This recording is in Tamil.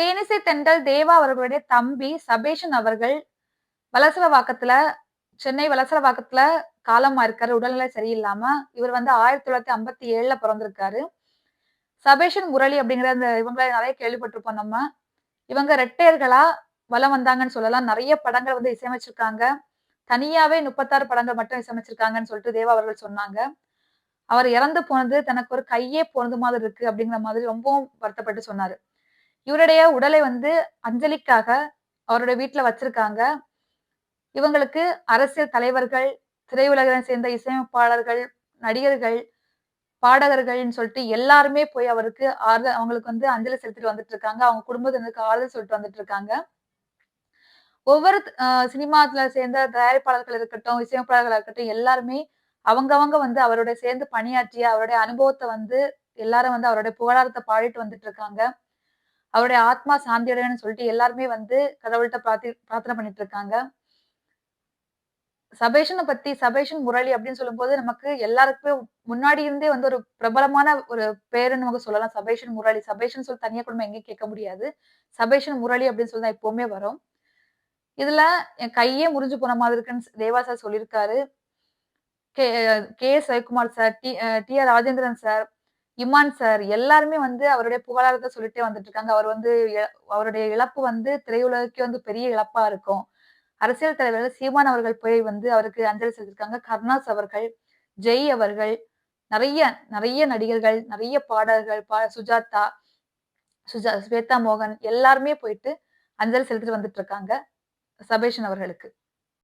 தேனிசை தென்றல் தேவா அவர்களுடைய தம்பி சபேஷன் அவர்கள் வலசலவாக்கத்துல சென்னை வலசலவாக்கத்துல காலமா இருக்காரு உடல்நிலை சரியில்லாம. இவர் வந்து ஆயிரத்தி தொள்ளாயிரத்தி ஐம்பத்தி ஏழுல பிறந்திருக்காரு. சபேஷன் முரளி அப்படிங்கிற அந்த இவங்களை நிறைய கேள்விப்பட்டிருப்போம் நம்ம. இவங்க ரெட்டையர்களா வலம் வந்தாங்கன்னு சொல்லலாம். நிறைய படங்கள் வந்து இசையமைச்சிருக்காங்க. தனியாவே முப்பத்தாறு படங்கள் மட்டும் இசையமைச்சிருக்காங்கன்னு சொல்லிட்டு தேவா அவர்கள் சொன்னாங்க. அவர் இறந்து போனது தனக்கு ஒரு கையே போனது மாதிரி இருக்கு அப்படிங்கிற மாதிரி ரொம்பவும் வருத்தப்பட்டு சொன்னாரு. இவருடைய உடலை வந்து அஞ்சலிக்காக அவருடைய வீட்டுல வச்சிருக்காங்க. இவங்களுக்கு அரசியல் தலைவர்கள் திரையுலகை சேர்ந்த இசையமைப்பாளர்கள் நடிகர்கள் பாடகர்கள்னு சொல்லிட்டு எல்லாருமே போய் அவருக்கு ஆறுதல் அவங்களுக்கு வந்து அஞ்சலி செலுத்திட்டு வந்துட்டு இருக்காங்க அவங்க குடும்பத்தினருக்கு ஆறுதல் சொல்லிட்டு வந்துட்டு இருக்காங்க ஒவ்வொரு சினிமாத்துல சேர்ந்த தயாரிப்பாளர்கள் இருக்கட்டும் இசையமைப்பாளர்களாக இருக்கட்டும் எல்லாருமே அவங்கவங்க வந்து அவருடைய சேர்ந்து பணியாற்றிய அவருடைய அனுபவத்தை வந்து எல்லாரும் வந்து அவருடைய புகழாரத்தை பாடிட்டு வந்துட்டு இருக்காங்க அவருடைய ஆத்மா சாந்தி அடையணும்னு சொல்லிட்டு எல்லாருமே வந்து கடவுள்கிட்ட பிரார்த்தி பிரார்த்தனை பண்ணிட்டு இருக்காங்க சபேஷனை பத்தி சபேஷன் முரளி அப்படின்னு சொல்லும்போது நமக்கு எல்லாருக்குமே முன்னாடி இருந்தே வந்து ஒரு பிரபலமான ஒரு பேருன்னு நமக்கு சொல்லலாம். சபேஷன் முரளி. சபேஷன் சொல்லி தனியா கூட எங்கேயும் கேட்க முடியாது. சபேஷன் முரளி அப்படின்னு சொல்லி தான் எப்பவுமே வரும். இதுல என் கையே முறிஞ்சு போன மாதிரி இருக்குன்னு தேவா சார் சொல்லியிருக்காரு. K K. S sir T T. R. Rajendran sir Imman sir எல்லாருமே வந்து அவருடைய புகழாரத்தை சொல்லிட்டே வந்துட்டு இருக்காங்க அவர் வந்து அவருடைய இழப்பு வந்து திரையுலகுக்கே வந்து பெரிய இழப்பா இருக்கும். அரசியல் தலைவர்கள் சீமான் அவர்கள் போய் வந்து அவருக்கு அஞ்சலி செலுத்திருக்காங்க. கருணாஸ் அவர்கள் ஜெய் அவர்கள் நிறைய நிறைய நடிகர்கள் நிறைய பாடல்கள் பா சுஜாதா சுஜா ஸ்வேதா மோகன் எல்லாருமே போயிட்டு அஞ்சலி செலுத்திட்டு வந்துட்டு இருக்காங்க சபேஷன் அவர்களுக்கு.